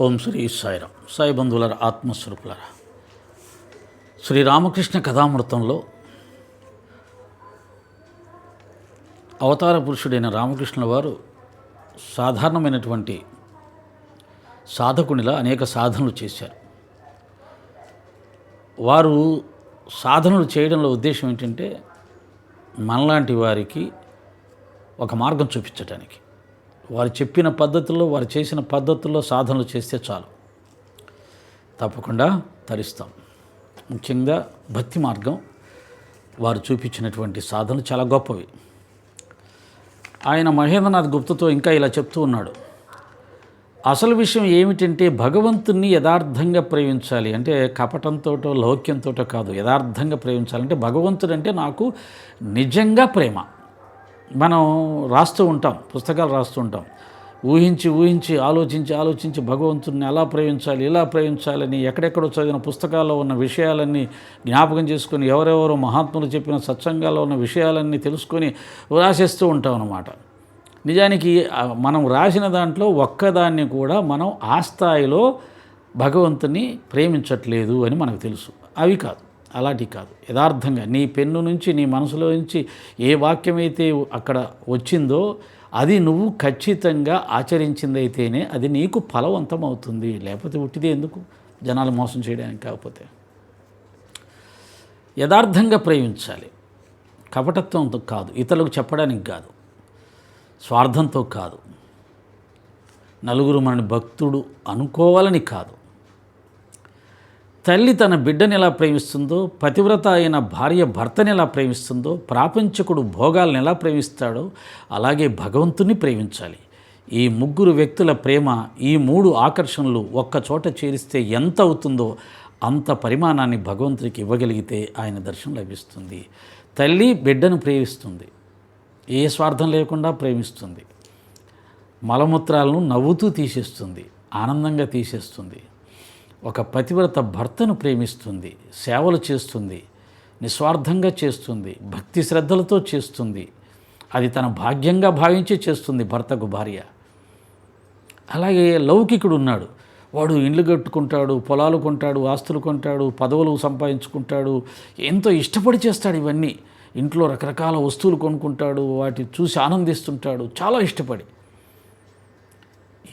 ఓం శ్రీ సాయిరామ్. సాయి బంధువుల ఆత్మస్వరూపులరా. శ్రీ రామకృష్ణ కథామృతంలో అవతార పురుషుడైన రామకృష్ణుల వారు సాధారణమైనటువంటి సాధకునిలా అనేక సాధనలు చేశారు. వారు సాధనలు చేయడంలో ఉద్దేశం ఏంటంటే మనలాంటి వారికి ఒక మార్గం చూపించడానికి వారు చెప్పిన పద్ధతుల్లో వారు చేసిన పద్ధతుల్లో సాధనలు చేస్తే చాలు. తప్పకుండా తరిస్తాం. ముఖ్యంగా భక్తి మార్గం వారు చూపించినటువంటి సాధనలు చాలా గొప్పవి. ఆయన మహేంద్రనాథ్ గుప్తతో ఇంకా ఇలా చెప్తూ ఉన్నాడు. అసలు విషయం ఏమిటంటే భగవంతుణ్ణి యథార్థంగా ప్రేమించాలి అంటే కపటంతోటో లౌక్యంతోటో కాదు. యథార్థంగా ప్రేమించాలంటే భగవంతుడు అంటే నాకు నిజంగా ప్రేమ. మనం రాస్తూ ఉంటాం పుస్తకాలు రాస్తూ ఉంటాం. ఊహించి ఊహించి ఆలోచించి ఆలోచించి భగవంతుడిని ఎలా ప్రేమించాలి ఇలా ప్రేమించాలని ఎక్కడెక్కడో చదివిన పుస్తకాల్లో ఉన్న విషయాలన్నీ జ్ఞాపకం చేసుకొని ఎవరెవరో మహాత్ములు చెప్పిన సత్సంగాల్లో ఉన్న విషయాలన్నీ తెలుసుకొని రాసేస్తూ ఉంటాం అన్నమాట. నిజానికి మనం రాసిన దాంట్లో ఒక్కదాన్ని కూడా మనం ఆ స్థాయిలో భగవంతుని ప్రేమించట్లేదు అని మనకు తెలుసు. అవి కాదు. అలాంటివి కాదు. యథార్థంగా నీ పెన్ను నుంచి నీ మనసులో నుంచి ఏ వాక్యమైతే అక్కడ వచ్చిందో అది నువ్వు ఖచ్చితంగా ఆచరించిందైతేనే అది నీకు ఫలవంతం అవుతుంది లేకపోతే ఉట్టిదే ఎందుకు? జనాలు మోసం చేయడానికి కాకపోతే. యథార్థంగా ప్రేమించాలి కపటత్వంతో కాదు. ఇతరులకు చెప్పడానికి కాదు. స్వార్థంతో కాదు. నలుగురు మనని భక్తుడు అనుకోవాలని కాదు. తల్లి తన బిడ్డని ఎలా ప్రేమిస్తుందో పతివ్రత అయిన భార్య భర్తని ఎలా ప్రేమిస్తుందో ప్రాపంచకుడు భోగాలను ఎలా ప్రేమిస్తాడో అలాగే భగవంతుని ప్రేమించాలి. ఈ ముగ్గురు వ్యక్తుల ప్రేమ ఈ మూడు ఆకర్షణలు ఒక్కచోట చేరిస్తే ఎంత అవుతుందో అంత పరిమాణాన్ని భగవంతుడికి ఇవ్వగలిగితే ఆయన దర్శనం లభిస్తుంది. తల్లి బిడ్డను ప్రేమిస్తుంది. ఏ స్వార్థం లేకుండా ప్రేమిస్తుంది. మలమూత్రాలను నవ్వుతూ తీసేస్తుంది. ఆనందంగా తీసేస్తుంది. ఒక పతివ్రత భర్తను ప్రేమిస్తుంది సేవలు చేస్తుంది నిస్వార్థంగా చేస్తుంది భక్తి శ్రద్ధలతో చేస్తుంది. అది తన భాగ్యంగా భావించి చేస్తుంది భర్తకు భార్య. అలాగే లౌకికుడు ఉన్నాడు వాడు ఇండ్లు కట్టుకుంటాడు పొలాలు కొంటాడు ఆస్తులు కొంటాడు పదవులు సంపాదించుకుంటాడు ఎంతో ఇష్టపడి చేస్తాడు ఇవన్నీ. ఇంట్లో రకరకాల వస్తువులు కొనుక్కుంటాడు వాటి చూసి ఆనందిస్తుంటాడు చాలా ఇష్టపడి.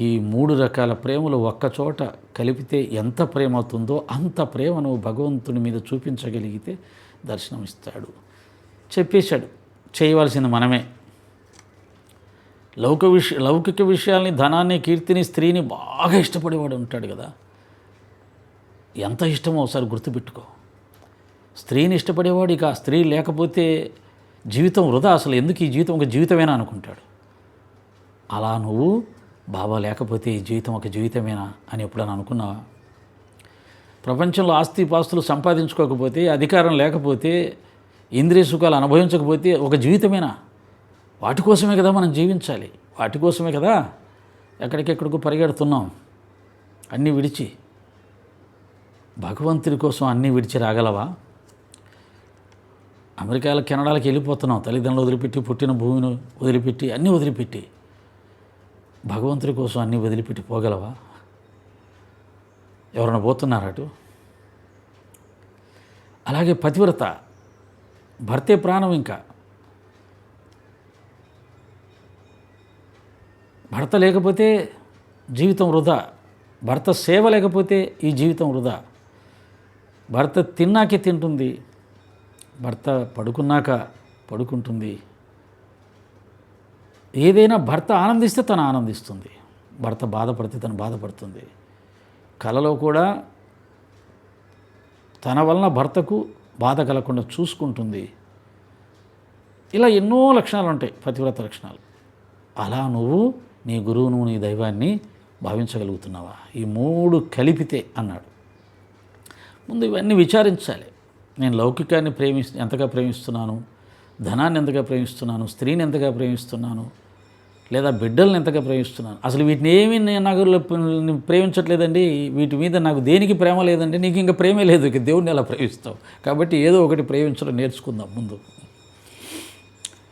ఈ మూడు రకాల ప్రేమలు ఒక్కచోట కలిపితే ఎంత ప్రేమ అవుతుందో అంత ప్రేమను భగవంతుని మీద చూపించగలిగితే దర్శనం ఇస్తాడు చెప్పేశాడు చేయవలసింది మనమే. లౌక విష లౌకిక విషయాల్ని ధనాన్ని కీర్తిని స్త్రీని బాగా ఇష్టపడేవాడు ఉంటాడు కదా. ఎంత ఇష్టమో ఒకసారి గుర్తుపెట్టుకో. స్త్రీని ఇష్టపడేవాడు ఇక స్త్రీ లేకపోతే జీవితం వృధా అసలు. ఎందుకు ఈ జీవితం ఒక జీవితమేనా అనుకుంటాడు. అలా నువ్వు బాబా లేకపోతే ఈ జీవితం ఒక జీవితమేనా అని ఎప్పుడైనా అనుకున్నావా? ప్రపంచంలో ఆస్తి పాస్తులు సంపాదించుకోకపోతే అధికారం లేకపోతే ఇంద్రియ సుఖాలు అనుభవించకపోతే ఒక జీవితమేనా? వాటి కోసమే కదా మనం జీవించాలి. వాటి కోసమే కదా ఎక్కడికెక్కడికో పరిగెడుతున్నాం. అన్నీ విడిచి. భగవంతుడి కోసం అన్నీ విడిచి రాగలవా? అమెరికాలో కెనడాలకు వెళ్ళిపోతున్నాం. తల్లిదండ్రులు వదిలిపెట్టి పుట్టిన భూమిని వదిలిపెట్టి అన్నీ వదిలిపెట్టి. భగవంతుడి కోసం అన్నీ వదిలిపెట్టి పోగలవా? ఎవరైనా పోతున్నారా అటు? అలాగే పతివ్రత భర్తే ప్రాణం ఇంకా. భర్త లేకపోతే జీవితం వృధా. భర్త సేవ లేకపోతే ఈ జీవితం వృధా. భర్త తిన్నాకే తింటుంది. భర్త పడుకున్నాక పడుకుంటుంది. ఏదైనా భర్త ఆనందిస్తే తను ఆనందిస్తుంది. భర్త బాధపడితే తను బాధపడుతుంది. కలలో కూడా తన వలన భర్తకు బాధ కలగకుండా చూసుకుంటుంది. ఇలా ఎన్నో లక్షణాలు ఉంటాయి పతివ్రత లక్షణాలు. అలా నువ్వు నీ గురువును నీ దైవాన్ని భావించగలుగుతున్నావా? ఈ మూడు కలిపితే అన్నాడు. ముందు ఇవన్నీ విచారించాలి. నేను లౌకికాన్ని ప్రేమి ఎంతగా ప్రేమిస్తున్నాను? ధనాన్ని ఎంతగా ప్రేమిస్తున్నాను స్త్రీని ఎంతగా ప్రేమిస్తున్నాను లేదా బిడ్డల్ని ఎంతగా ప్రేమిస్తున్నాను? అసలు వీటిని ఏమి నాకు ప్రేమించట్లేదండి. వీటి మీద నాకు దేనికి ప్రేమ లేదండి. నీకు ఇంకా ప్రేమే లేదు. ఇక దేవుడిని ఎలా ప్రేమిస్తావు? కాబట్టి ఏదో ఒకటి ప్రేమించడం నేర్చుకుందాం ముందు.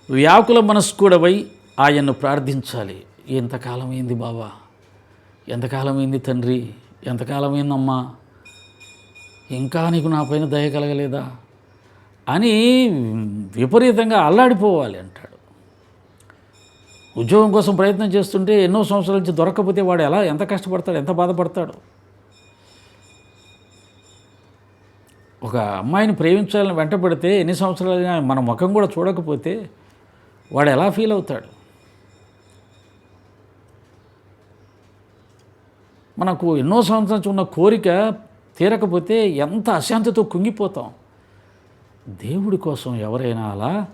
వ్యాకుల మనస్కుడవై ఆయన్ను ప్రార్థించాలి. ఎంతకాలం అయింది బావా? ఎంతకాలమైంది తండ్రి? ఎంతకాలమైందమ్మా ఇంకా నీకు నా పైన దయ కలగలేదా? అని విపరీతంగా అల్లాడిపోవాలి అంటాడు. ఉద్యోగం కోసం ప్రయత్నం చేస్తుంటే ఎన్నో సంవత్సరాల నుంచి దొరకకపోతే వాడు ఎలా ఎంత కష్టపడతాడు ఎంత బాధపడతాడు? ఒక అమ్మాయిని ప్రేమించాలని వెంటబడితే ఎన్ని సంవత్సరాలుగా మన ముఖం కూడా చూడకపోతే వాడు ఎలా ఫీల్ అవుతాడు? మనకు ఎన్నో సంవత్సరాల నుంచి ఉన్న కోరిక తీరకపోతే ఎంత అశాంతితో కుంగిపోతాం. దేవుడి కోసం ఎవరైనా అలా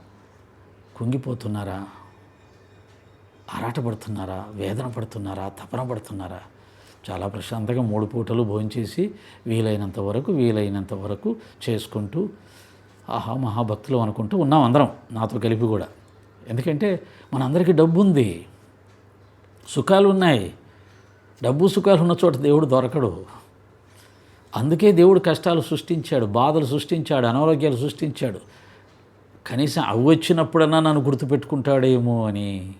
కుంగిపోతున్నారా? ఆరాటపడుతున్నారా? వేదన పడుతున్నారా? తపన పడుతున్నారా? చాలా ప్రశాంతంగా మూడు పూటలు భోంచేసి వీలైనంత వరకు వీలైనంత వరకు చేసుకుంటూ ఆహా మహాభక్తులు అనుకుంటూ ఉన్నాం అందరం నాతో కలిపి కూడా. ఎందుకంటే మనందరికీ డబ్బు ఉంది. సుఖాలు ఉన్నాయి డబ్బు సుఖాలు ఉన్న చోట దేవుడు దొరకడు. అందుకే దేవుడు కష్టాలు సృష్టించాడు బాధలు సృష్టించాడు అనారోగ్యాలు సృష్టించాడు. కనీసం అవి వచ్చినప్పుడన్నా నన్ను గుర్తుపెట్టుకుంటాడేమో అని.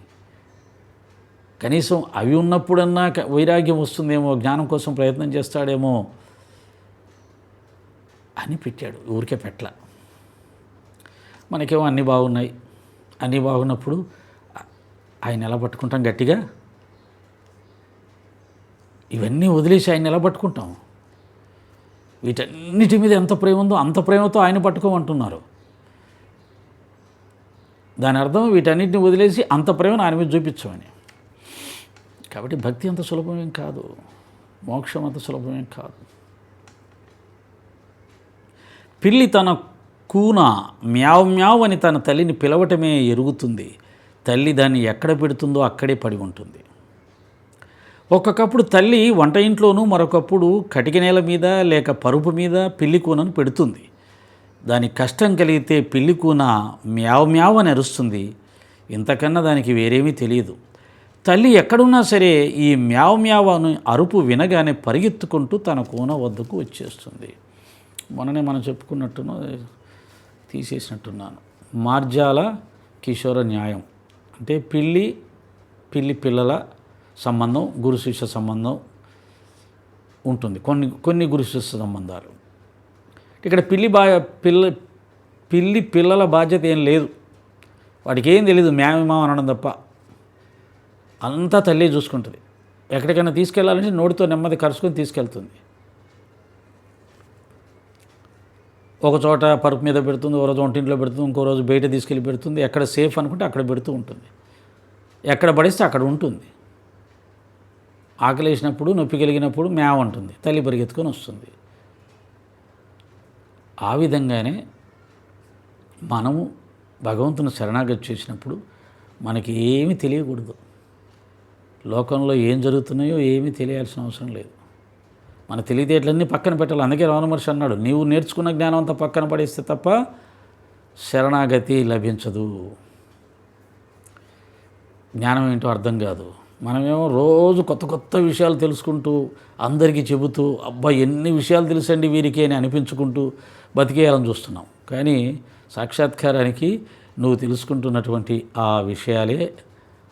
కనీసం అవి ఉన్నప్పుడన్నా వైరాగ్యం వస్తుందేమో జ్ఞానం కోసం ప్రయత్నం చేస్తాడేమో అని పెట్టాడు ఊరికే పెట్ల మనకేమో అన్నీ బాగున్నాయి. అన్నీ బాగున్నప్పుడు ఆయన ఎలా పట్టుకుంటాం గట్టిగా. ఇవన్నీ వదిలేసి ఆయన ఎలా పట్టుకుంటాం వీటన్నిటి మీద ఎంత ప్రేమ ఉందో అంత ప్రేమతో ఆయన పట్టుకోమంటున్నారు. దాని అర్థం వీటన్నిటిని వదిలేసి అంత ప్రేమను ఆయన మీద చూపించమని. కాబట్టి భక్తి అంత సులభమేం కాదు. మోక్షం అంత సులభమేం కాదు. పిల్లి తన కూన మ్యావ్ మ్యావ్ అని తన తల్లిని పిలవటమే ఎరుగుతుంది. తల్లి దాన్ని ఎక్కడ పెడుతుందో అక్కడే పడి ఉంటుంది. ఒక్కొక్కప్పుడు తల్లి వంట ఇంట్లోనూ మరొకప్పుడు కటిక నేల మీద లేక పరుపు మీద పిల్లి కూనను పెడుతుంది. దానికి కష్టం కలిగితే పిల్లి కూన మ్యావ్ మ్యావ్ అని అరుస్తుంది. ఇంతకన్నా దానికి వేరేమీ తెలియదు. తల్లి ఎక్కడున్నా సరే ఈ మ్యావ్ మ్యావ్ అరుపు వినగానే పరిగెత్తుకుంటూ తన కూన వద్దకు వచ్చేస్తుంది. మొన్ననే మనం చెప్పుకున్నట్టును తీసేసినట్టున్నాను. మార్జాల కిషోర న్యాయం. అంటే పిల్లి పిల్లి పిల్లల సంబంధం గురు శిష్య సంబంధం ఉంటుంది. కొన్ని కొన్ని గురు శిష్య సంబంధాలు. ఇక్కడ పిల్లి బా పిల్ల పిల్లి పిల్లల బాధ్యత ఏం లేదు. వాడికి ఏం తెలియదు మేమేమో అనడం తప్ప. అంతా తల్లి చూసుకుంటుంది. ఎక్కడికైనా తీసుకెళ్ళాలంటే నోటితో నెమ్మది కరుచుకొని తీసుకెళ్తుంది. ఒక చోట పరుపు మీద పెడుతుంది ఒక రోజు వంటింట్లో పెడుతుంది ఇంకో రోజు బయట తీసుకెళ్ళి పెడుతుంది. ఎక్కడ సేఫ్ అనుకుంటే అక్కడ పెడుతూ ఉంటుంది. ఎక్కడ పడిస్తే అక్కడ ఉంటుంది. ఆకలి వేసినప్పుడు నొప్పి కలిగినప్పుడు మేవ ఉంటుంది తల్లి పరిగెత్తుకొని వస్తుంది. ఆ విధంగానే మనము భగవంతుని శరణాగతి చేసినప్పుడు మనకి ఏమీ తెలియకూడదు. లోకంలో ఏం జరుగుతున్నాయో ఏమీ తెలియాల్సిన అవసరం లేదు. మన తెలివితేటలన్నీ పక్కన పెట్టాలి. అందుకే రమణ మహర్షి అన్నాడు నీవు నేర్చుకున్న జ్ఞానం అంతా పక్కన పడేస్తే తప్ప శరణాగతి లభించదు. జ్ఞానం ఏంటో అర్థం కాదు. మనమేమో రోజు కొత్త కొత్త విషయాలు తెలుసుకుంటూ అందరికీ చెబుతూ అబ్బా ఎన్ని విషయాలు తెలుసండి వీరికి అని అనిపించుకుంటూ బతికేయాలని చూస్తున్నాం. కానీ సాక్షాత్కారానికి నువ్వు తెలుసుకుంటున్నటువంటి ఆ విషయాలే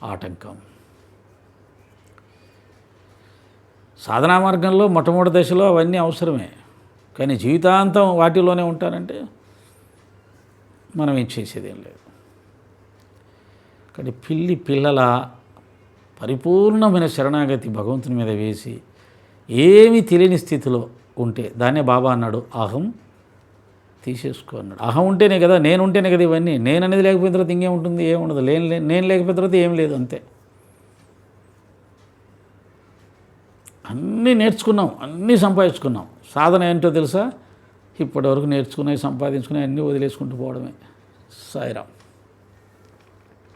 ఆటంకం. సాధనా మార్గంలో మొట్టమొదటి దశలో అవన్నీ అవసరమే. కానీ జీవితాంతం వాటిలోనే ఉంటారంటే మనం ఏం చేసేదేం లేదు. కానీ పిల్లి పిల్లల పరిపూర్ణమైన శరణాగతి భగవంతుని మీద వేసి ఏమీ తెలియని స్థితిలో ఉంటే దాన్నే బాబా అన్నాడు అహం తీసేసుకో అన్నాడు. అహం ఉంటేనే కదా నేను ఉంటేనే కదా ఇవన్నీ. నేను అనేది లేకపోయిన తర్వాత ఇంకేముంటుంది ఏముండదు లేని లే- నేను లేకపోయిన తర్వాత ఏం లేదు అంతే. అన్నీ నేర్చుకున్నాం. అన్నీ సంపాదించుకున్నాం. సాధన ఏంటో తెలుసా? ఇప్పటివరకు నేర్చుకున్నాయి సంపాదించుకున్నాయి అన్నీ వదిలేసుకుంటూ పోవడమే. సాయిరామ్